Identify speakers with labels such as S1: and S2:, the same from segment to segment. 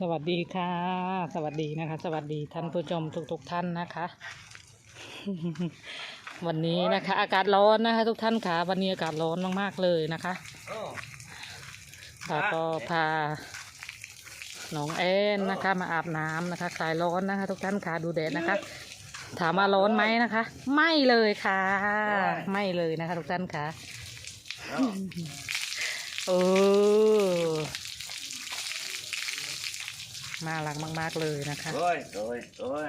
S1: สวัสดีค่ะ สวัสดีนะคะ สวัสดีท่านผู้ชมทุกๆทท่านนะคะ วันนี้นะคะ อากาศร้อนนะคะ ทุกท่านค่ะวันนี้อากาศร้อนมากๆเลยนะคะแล้วก็พาน้องแอนนะคะ มาอาบน้ำนะคะ คลายร้อนนะคะ ทุกท่านค่ะดูแดดนะคะ ถามว่าร้อนไหมนะคะ ไม่เลยค่ะ ไม่เลยนะคะ ทุกท่านค่ะเออ น่ารักมาก ๆ เลยนะคะ
S2: Rồi, rồi, rồi.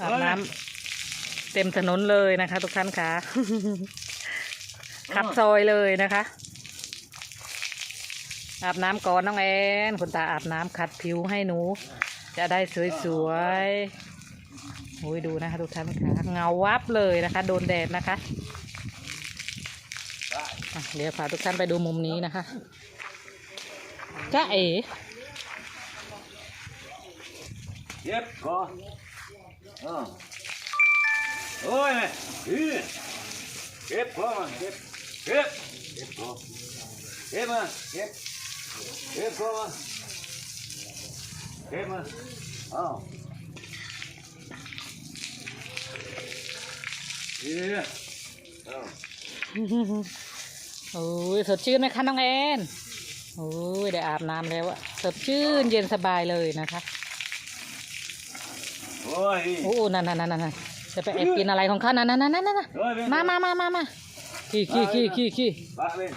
S1: อาบน้ำเต็มถนนเลยนะคะ ทุกท่านค่ะขับซอยเลยนะคะ อาบน้ำก่อนน้องแอนคุณตาอาบน้ำขัดผิวให้หนู จะได้สวยๆโอ้ยดูนะคะ ทุกท่านค่ะเงาวับเลยนะคะ โดนแดดนะคะอะเดี๋ยวพาทุกท่านไปดูมุมนี้นะคะ จ้าเอ๋
S2: เย็บก่อนเออโอ้ยเก็บก่อนเก็บเก็บเก็บก่อนเก็บมาเก็บเก็บก่อนเก็บมาอ๋อเฮ้ยอ๋อว
S1: โอ้ยสดชื่นนะคะน้องเอ็น โอ้ยได้อาบน้ำแล้วอะสดชื่นเย็นสบายเลยนะคะ
S2: โอ้ย
S1: โอ้นั่นนั่นนั่นนั่นจะไปแอบกินอะไรของข้านั่นนั่นนั่นนั่นมามามามามาขี้ขี้ขี้ขี้ขี้
S2: ปะเลย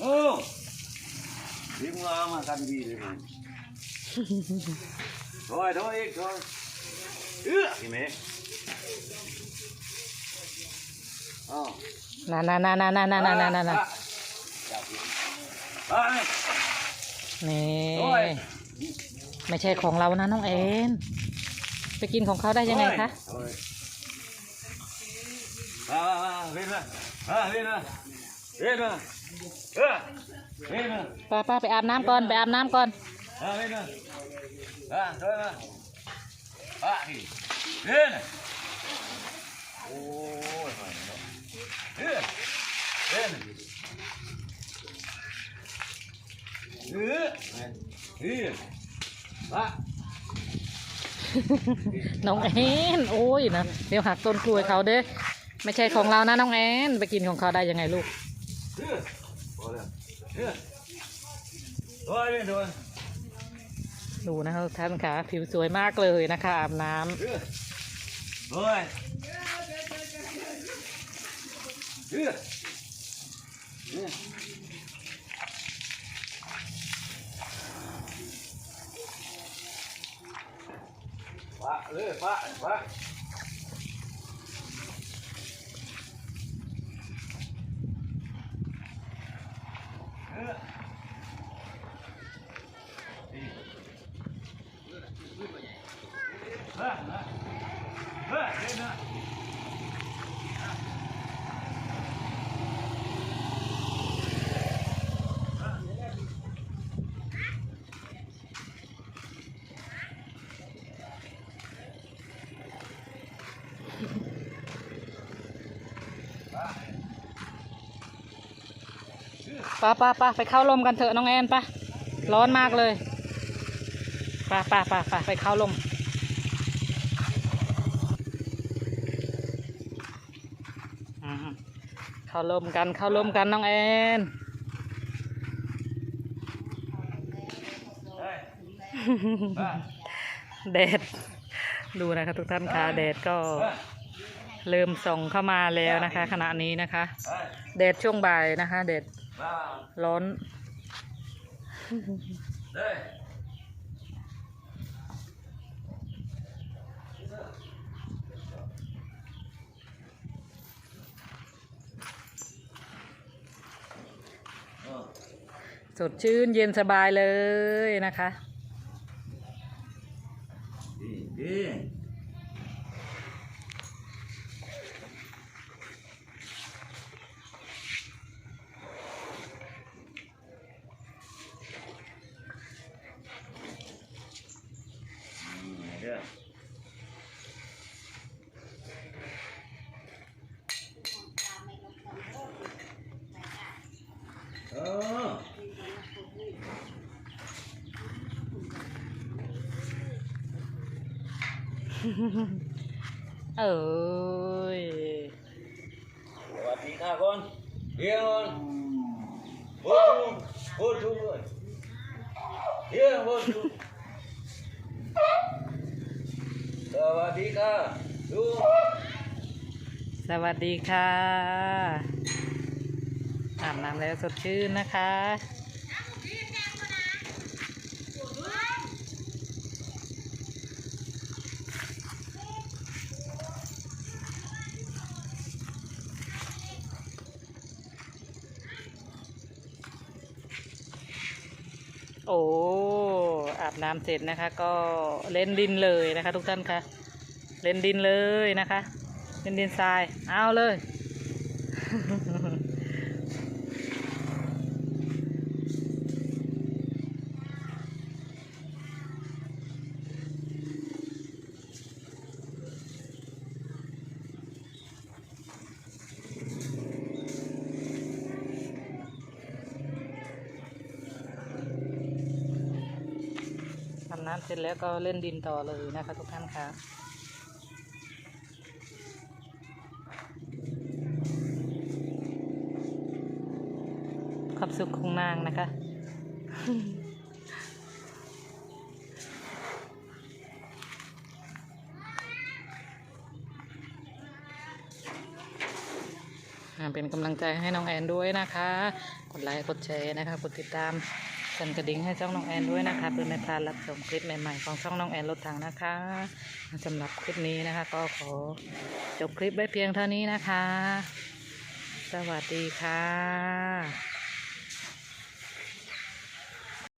S2: โอ้ดิ้งลามากันดีเลย
S1: โอ้ย
S2: โอ้ยอีกโอ้ยเอ้อเห็
S1: นไหมอ๋อนั่นนั่นนั่นนั่นนั่นนั่น
S2: นั่น
S1: นี่
S2: Rồi.
S1: ไม่ใช่ของเรานะน้องแอนไปกินของเขาได้ยังไงคะ
S2: Rồi. À, à, à, lên mà. À, lên mà. Lên mà. Ừ. Lên mà.
S1: ป้าป้าไปอาบน้ำก่อน ไปอาบน้ำก่อน
S2: À, Ừ. À.
S1: น้องแอนโอ้ยนะเดี๋ยวหักต้นกล้วยเขาเด้อไม่ใช่ของเรานะน้องแอนไปกินของเขาได้ยังไงลูก
S2: Ừ. Bỏ lên. Ừ. Rồi, lên rồi.
S1: ดูนะคะท่านค่ะผิวสวยมากเลยนะคะอาบน้ำ
S2: 来来来。来，嗯，哎，来来。来来来。
S1: ป้าป้าป้าไปเข้าลมกันเถอะน้องแอนป้าร้อนมากเลยป้าป้าป้าป้าไปเข้าลมอืมเข้าลมกันเข้าลมกันน้องแอน
S2: Đây. Phá.
S1: แดดดูนะคะทุกท่านค่ะแดดก็
S2: Phá.
S1: เริ่มส่องเข้ามาแล้วนะคะ ขณะนี้นะคะ
S2: Đây.
S1: แดดช่วงบ่ายนะคะแดด
S2: Phá.
S1: ร้อน
S2: Đây.
S1: สดชื่นเย็นสบายเลยนะคะ
S2: Đi, đi. Ừ, được. เออ
S1: เอ้ย
S2: สวัสดีค่ะก่อนเฮียก่อนพูดชูพูดชูเลยเฮียพูดชูสวัสดีค่ะดู
S1: สวัสดีค่ะอาบน้ำแล้วสดชื่นนะคะ อ้อาบน้ำเสร็จนะคะ ก็เล่นดินเลยนะคะ ทุกท่านคะเล่นดินเลยนะคะ เล่นดินทรายเอาเลย น้ำเสร็จแล้วก็เล่นดินต่อเลยนะคะทุกท่านคะความสุขของนางนะคะเป็นกำลังใจให้น้องแอนด้วยนะคะ กดไลค์ กดแชร์นะคะ กดติดตาม สั่นกระดิ่งให้ช่องน้องแอนด้วยนะคะเพื่อไม่พลาดรับชมคลิปใหม่ๆของช่องน้องแอนรถถังนะคะสำหรับคลิปนี้นะคะ ก็ขอจบคลิปไว้เพียงเท่านี้นะคะ สวัสดีค่ะ